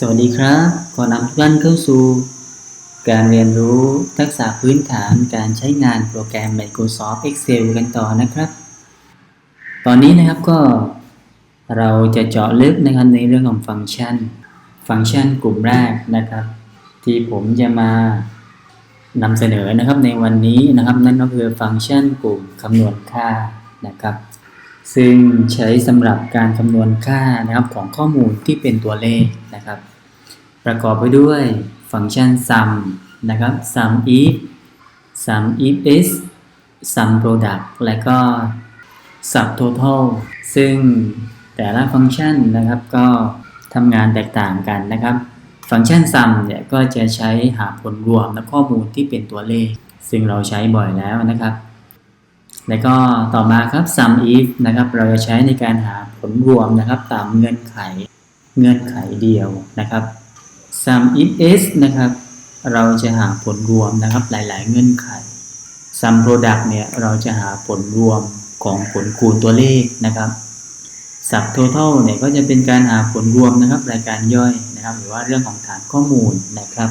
สวัสดีครับ ขอนำทุกท่านเข้าสู่ การเรียนรู้ทักษะพื้นฐานการใช้งานโปรแกรม Microsoft Excel กันต่อนะครับ ตอนนี้นะครับก็เราจะเจาะลึกนะครับในเรื่องของฟังก์ชัน ฟังก์ชันกลุ่มแรกนะครับ ที่ผมจะมานำเสนอนะครับในวันนี้นะครับ นั่นก็คือฟังก์ชันกลุ่มคำนวณค่านะครับ ซึ่งใช้สำหรับการคำนวณค่านะครับของข้อมูลที่เป็นตัวเลขนะครับ ประกอบไปด้วยฟังก์ชัน sum นะครับ sum if sum if is sum product และก็ sub total ซึ่งแต่ละฟังก์ชันนะครับก็ทำงานแตกต่างกันนะครับ ฟังก์ชัน sum เนี่ยก็จะใช้หาผลรวมและข้อมูลที่เป็นตัวเลข ซึ่งเราใช้บ่อยแล้วนะครับ แล้วก็ต่อมาครับ sum if นะครับ เราจะใช้ในการหาผลรวมนะครับ ตามเงื่อนไขเงื่อนไขเดียวนะครับ sum if s นะครับ เราจะหาผลรวมนะครับหลาย ๆ เงื่อนไข sum product เนี่ยเราจะหาผลรวมของผลคูณตัวเลขนะครับ sub total เนี่ยก็จะเป็นการหาผลรวมนะครับ รายการย่อยนะครับ หรือว่าเรื่องของฐานข้อมูลนะครับ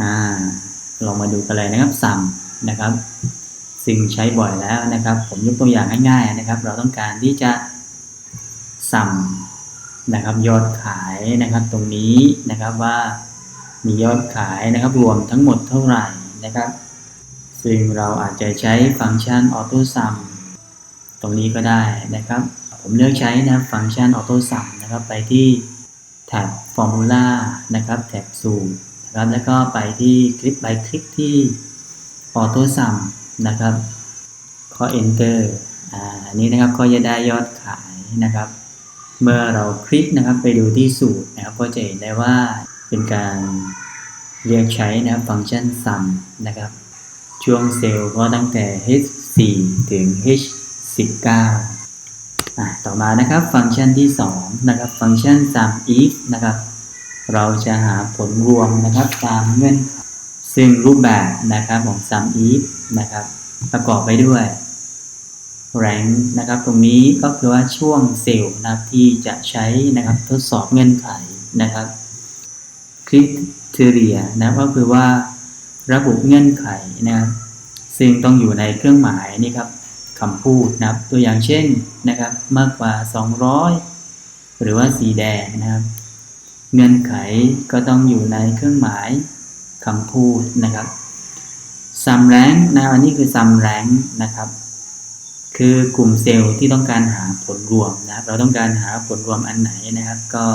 อ่าลองมาดูกันเลยนะครับ sum นะครับ ซึ่งใช้บ่อยแล้วนะครับ ผมยกตัวอย่างง่ายๆนะครับ เราต้องการที่จะ sum นะครับยอดขายนะครับตรงนี้นะครับว่ามียอดขายนะครับรวมทั้งหมดเท่าไหร่นะครับ ซึ่งเราอาจจะใช้ฟังก์ชัน auto sum ตรงนี้ก็ได้นะครับ ผมเลือกใช้นะฟังก์ชัน auto sum นะครับไปที่แท็บ formula นะครับแท็บ zoom นะครับแล้วก็ไปที่คลิกไปคลิกที่ auto sum นะครับ ข้อ enter อ่าอันนี้นะครับก็จะได้ยอดขายนะครับ เมื่อเราคลิกนะครับไปดูที่สูตรนะครับก็จะเห็นได้ว่าเป็นการเรียกใช้นะครับฟังก์ชัน sum นะครับ ช่วงเซลล์ก็ตั้งแต่ h4 ถึง h19 อะต่อมานะครับฟังก์ชันที่ 2 นะครับ ฟังก์ชัน sum if นะครับ เราจะหาผลรวมนะครับตามเงื่อนไข ซึ่งรูปแบบนะครับของ sum if นะครับประกอบไปด้วย rank นะครับ ตรงนี้ก็คือว่าช่วงเซลล์นะครับที่จะใช้นะครับทดสอบเงื่อนไขนะครับ criteria นะก็คือว่าระบุเงื่อนไขนะครับซึ่งต้องอยู่ในเครื่องหมายนี่ครับคำพูดนะครับตัวอย่างเช่นนะครับมากกว่า 200 หรือว่าสีแดงนะครับ เงื่อนไขก็ต้องอยู่ในเครื่องหมาย คำพูดนะครับ sum rank นะอันนี้คือ sum rank นะครับ คือกลุ่มเซลล์ที่ต้องการหาผลรวมนะครับ เราต้องการหาผลรวมอันไหนนะครับ ก็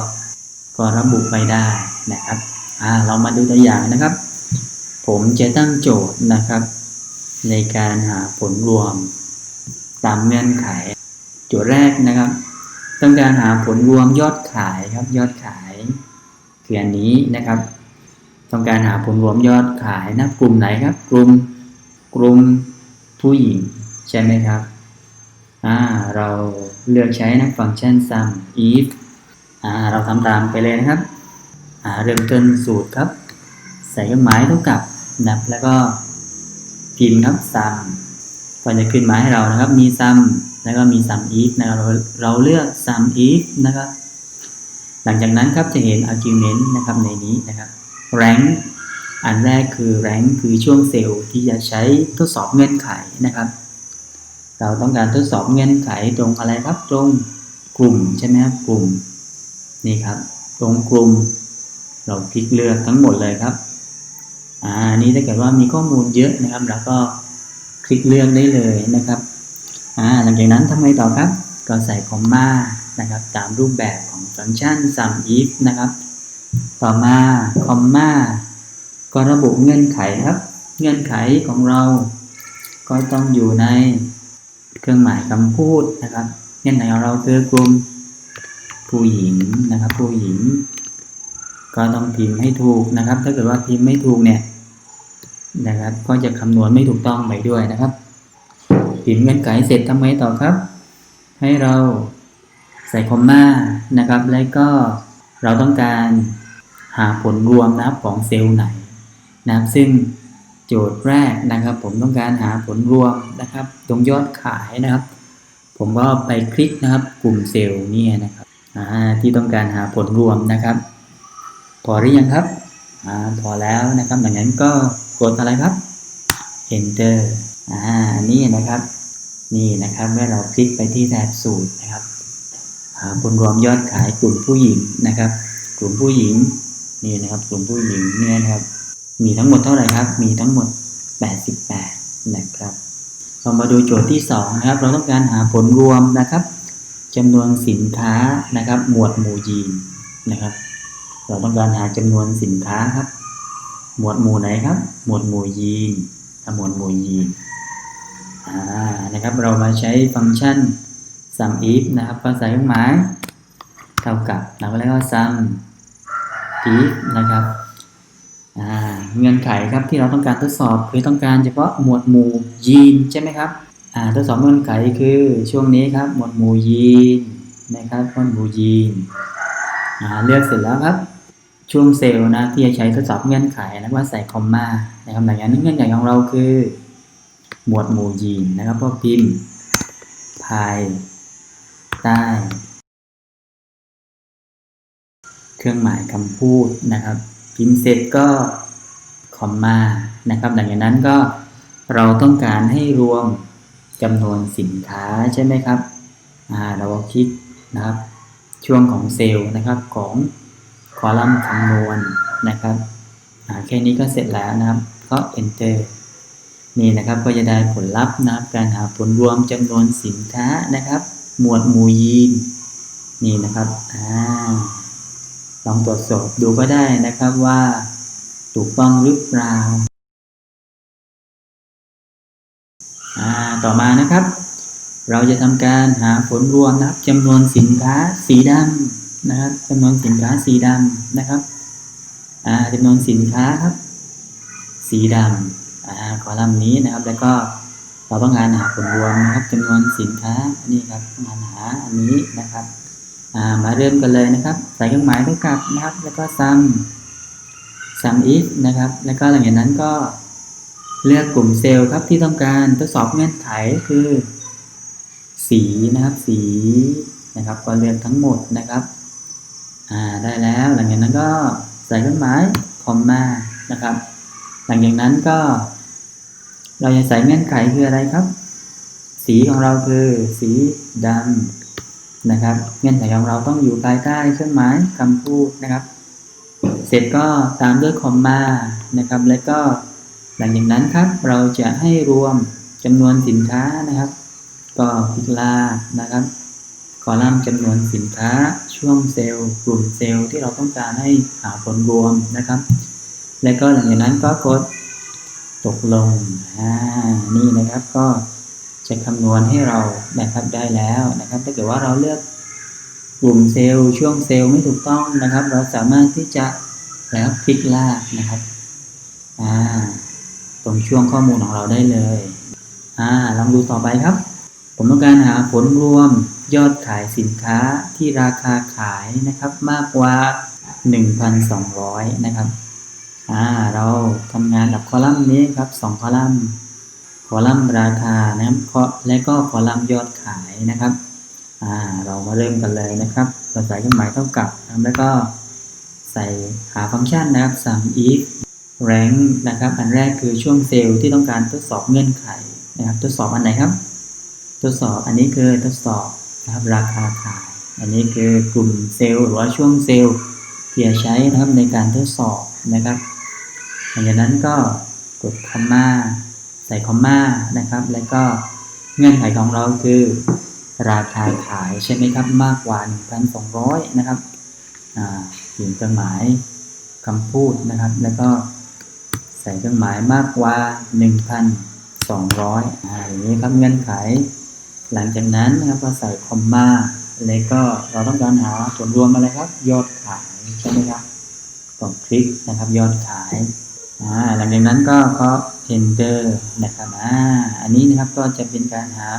ก็ระบุไปได้นะครับอ่าเรามาดูตัวอย่างนะครับ ผมจะตั้งโจทย์นะครับ ในการหาผลรวม ตามเงื่อนไข โจทย์แรกนะครับ ต้องการหาผลรวมยอดขายครับยอดขายคืออันนี้นะครับ ต้องการหาผลรวมยอดขายนะกลุ่มไหนครับ กลุ่มกลุ่มผู้หญิงใช่ไหมครับอ่าเราเลือกใช้นะฟังก์ชัน sum if อ่าเราทำตามไปเลยนะครับอ่าเริ่มต้นสูตรครับ ใส่เครื่องหมายเท่ากับนับแล้วก็พิมพ์ครับ sum ก็จะขึ้นมาให้เรานะครับ มี sum แล้วก็มี sum if นะครับเราเราเลือก sum if นะครับหลังจากนั้นครับจะเห็น argument นะครับในนี้นะครับ rank อันแรกคือ rank คือช่วงเซลล์ที่จะใช้ทดสอบเงื่อนไขนะครับ เราต้องการทดสอบเงื่อนไขตรงอะไรครับตรงกลุ่มใช่ไหมครับกลุ่มนี่ครับตรงกลุ่ม เราคลิกเลือกทั้งหมดเลยครับอ่านี่ถ้าเกิดว่ามีข้อมูลเยอะนะครับแล้วก็คลิกเลือกได้เลยนะครับอ่าหลังจากนั้นทำไมต่อครับ ก็ใส่คอมมานะครับตามรูปแบบของฟังก์ชัน sum if นะครับ ต่อมาคอมมาก็ระบุเงื่อนไขครับ เงื่อนไขของเรา ก็ต้องอยู่ในเครื่องหมายคำพูดนะครับ เงื่อนไขของเราคือกลุ่มผู้หญิงนะครับ ผู้หญิง ก็ต้องพิมพ์ให้ถูกนะครับ ถ้าเกิดว่าพิมพ์ไม่ถูกเนี่ยนะครับ ก็จะคำนวณไม่ถูกต้องไปด้วยนะครับพิมพ์เงื่อนไขเสร็จทำไงต่อครับ ให้เราใส่คอมมานะครับ แล้วก็ เราต้องการหาผลรวมนะครับของเซลล์ไหนนะครับ ซึ่งโจทย์แรกนะครับ ผมต้องการหาผลรวมนะครับ ตรงยอดขายนะครับ ผมก็ไปคลิกนะครับ กลุ่มเซลล์เนี่ยนะครับที่ต้องการหาผลรวมนะครับ พอหรือยังครับอพอแล้วนะครับดังนั้นก็กดอะไรครับ enter อ่านี่นะครับ นี่นะครับ เมื่อเราคลิกไปที่แถบสูตรนะครับ ผลรวมยอดขายกลุ่มผู้หญิงนะครับ กลุ่มผู้หญิงนี่นะครับ กลุ่มผู้หญิงเนี่ยนะครับ มีทั้งหมดเท่าไหร่ครับ มีทั้งหมด 88 นะครับเรามาดูโจทย์ที่ 2 นะครับ เราต้องการหาผลรวมนะครับจำนวนสินค้านะครับ หมวดหมู่ยีนนะครับ เราต้องการหาจำนวนสินค้าครับ หมวดหมู่ไหนครับ หมวดหมู่ยีนหมวดหมู่ยีนอ่านะครับ เรามาใช้ฟังก์ชัน sum if นะครับก็ใส่เครื่องหมายเท่ากับแล้วก็แล้วก็ sum if นะครับเงื่อนไขครับที่เราต้องการทดสอบคือต้องการเฉพาะหมวดหมู่ยีนใช่ไหมครับทดสอบเงื่อนไขคือช่วงนี้ครับหมวดหมู่ยีนนะครับหมวดหมู่ยีนเลือกเสร็จแล้วครับช่วงเซลล์นะที่จะใช้ทดสอบเงื่อนไขนะว่าใส่คอมมานะครับหลังจากนั้นเงื่อนไขของเราคือ หมวดหมู่ยีนนะครับก็พิมพ์ภาย ใต้ เครื่องหมายคำพูดนะครับพิมพ์เสร็จก็คอมมานะครับหลังจากนั้นก็เราต้องการให้รวมจำนวนสินค้าใช่ไหมครับเราก็คลิกนะครับ ช่วงของเซลล์นะครับของคอลัมน์คำนวณนะครับแค่นี้ก็เสร็จแล้วนะครับก็ enter นี่นะครับก็จะได้ผลลัพธ์นะครับการหาผลรวมจำนวนสินค้านะครับ หมวดหมู่ยีนนี่นะครับอ่าลองตรวจสอบดูก็ได้นะครับว่าถูกต้องหรือเปล่าอ่าต่อมานะครับ เราจะทำการหาผลรวมนะครับจำนวนสินค้าสีดำนะครับจำนวนสินค้าสีดำนะครับอ่าจำนวนสินค้าครับ สีดำอ่าคอลัมน์นี้นะครับแล้วก็ เราต้องการหาผลรวมนะครับจำนวนสินค้าอันนี้ครับงารหาอันนี้นะครับมาเริ่มกันเลยนะครับ ใส่เครื่องหมายเท่ากับนะครับ แล้วก็ sum sum if นะครับ แล้วก็หลังจากนั้นก็เลือกกลุ่มเซลล์ครับที่ต้องการทดสอบเงื่อนไขคือ สีนะครับ สีนะครับ ก็เลือกทั้งหมดนะครับได้แล้วหลังจากนั้นก็ใส่เครื่องหมายคอมมานะครับ หลังจากนั้นก็ เราจะใส่เงื่อนไขคืออะไรครับ สีของเราคือสีดำนะครับ เงื่อนไขของเราต้องอยู่ภายใต้เครื่องหมายคำพูดนะครับ เสร็จก็ตามด้วยคอมมานะครับ แล้วก็หลังจากนั้นครับเราจะให้รวมจำนวนสินค้านะครับ ก็คลิกลานะครับคอลัมน์จำนวนสินค้าช่วงเซลล์กลุ่มเซลล์ที่เราต้องการให้หาผลรวมนะครับ แล้วก็หลังจากนั้นก็กด ตกลงอ่านี่นะครับก็จะคำนวณให้เรานะครับได้แล้วนะครับ ถ้าเกิดว่าเราเลือกกลุ่มเซลล์ช่วงเซลล์ไม่ถูกต้องนะครับ เราสามารถที่จะแล้วคลิกลากนะครับอ่าตรงช่วงข้อมูลของเราได้เลยอ่าลองดูต่อไปครับ ผมต้องการหาผลรวมยอดขายสินค้าที่ราคาขายนะครับมากกว่า 1,200 นะครับ อ่าเราทำงานกับคอลัมน์นี้ครับสองคอลัมน์ คอลัมน์ราคานะครับและก็คอลัมน์ยอดขายนะครับอ่าเรามาเริ่มกันเลยนะครับเราใส่เครื่องหมายเท่ากับแล้วก็ใส่หาฟังก์ชันนะครับ sum if rank นะครับ อันแรกคือช่วงเซลล์ที่ต้องการทดสอบเงื่อนไขนะครับ ทดสอบอันไหนครับ ทดสอบอันนี้คือทดสอบนะครับราคาขาย อันนี้คือกลุ่มเซลล์หรือว่าช่วงเซลล์ที่จะใช้นะครับในการทดสอบนะครับ หลังจากนั้นก็กดคอมมาใส่คอมมานะครับ แล้วก็เงื่อนไขของเราคือ ราคาขายใช่ไหมครับมากกว่า 1,200 นะครับอ่าเขียนเครื่องหมายคำพูดนะครับ แล้วก็ใส่เครื่องหมายมากกว่า 1,200อ่าอย่างนี้ครับเงื่อนไข หลังจากนั้นนะครับก็ใส่คอมมาแล้วก็เราต้องการหาผลรวมอะไรครับ ยอดขายใช่ไหมครับกดคลิกนะครับยอดขาย หลังจากนั้นก็เคาะ enter นะครับอ่าอันนี้นะครับก็จะเป็นการหา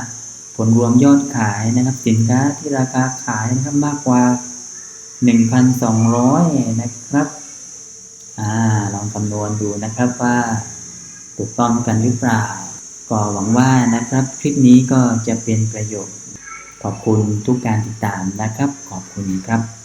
ผลรวมยอดขายนะครับ สินค้าที่ราคาขายนะครับมากกว่า 1,200 นะครับอ่าลองคำนวณดูนะครับว่าถูกต้องกันหรือเปล่า ก็หวังว่านะครับ คลิปนี้ก็จะเป็นประโยชน์ ขอบคุณทุกการติดตามนะครับ ขอบคุณครับ